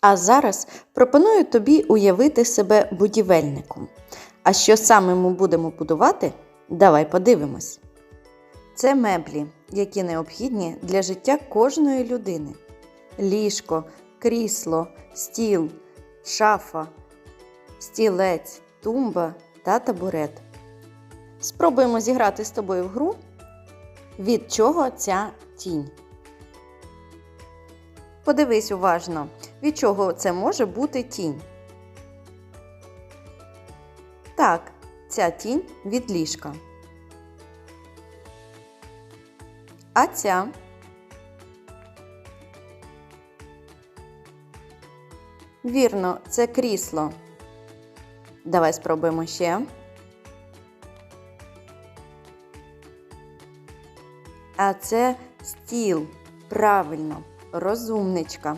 А зараз пропоную тобі уявити себе будівельником. А що саме ми будемо будувати? Давай подивимось. Це меблі, які необхідні для життя кожної людини: ліжко, крісло, стіл, шафа, стілець, тумба та табурет. Спробуємо зіграти з тобою в гру. Від чого ця тінь? Подивись уважно, від чого це може бути тінь. Так, ця тінь від ліжка. А ця Вірно, це крісло. Давай спробуємо ще. А це стіл. Правильно, розумничка.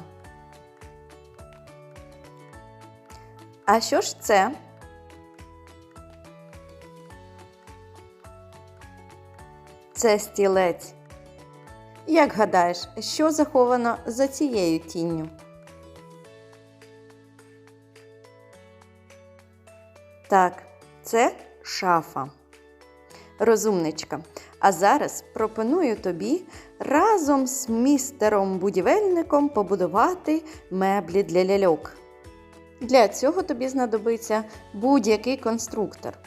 А що ж це? Це стілець. Як гадаєш, що заховано за цією тінню? Так, це шафа. Розумничка. А зараз пропоную тобі разом з містером будівельником побудувати меблі для ляльок. Для цього тобі знадобиться будь-який конструктор.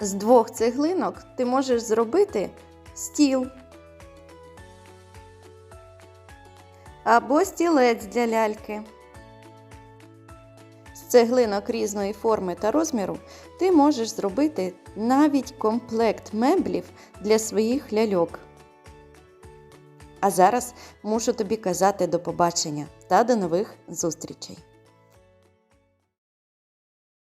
З двох цеглинок ти можеш зробити стіл або стілець для ляльки. Цеглинок різної форми та розміру ти можеш зробити навіть комплект меблів для своїх ляльок. А зараз мушу тобі казати до побачення та до нових зустрічей!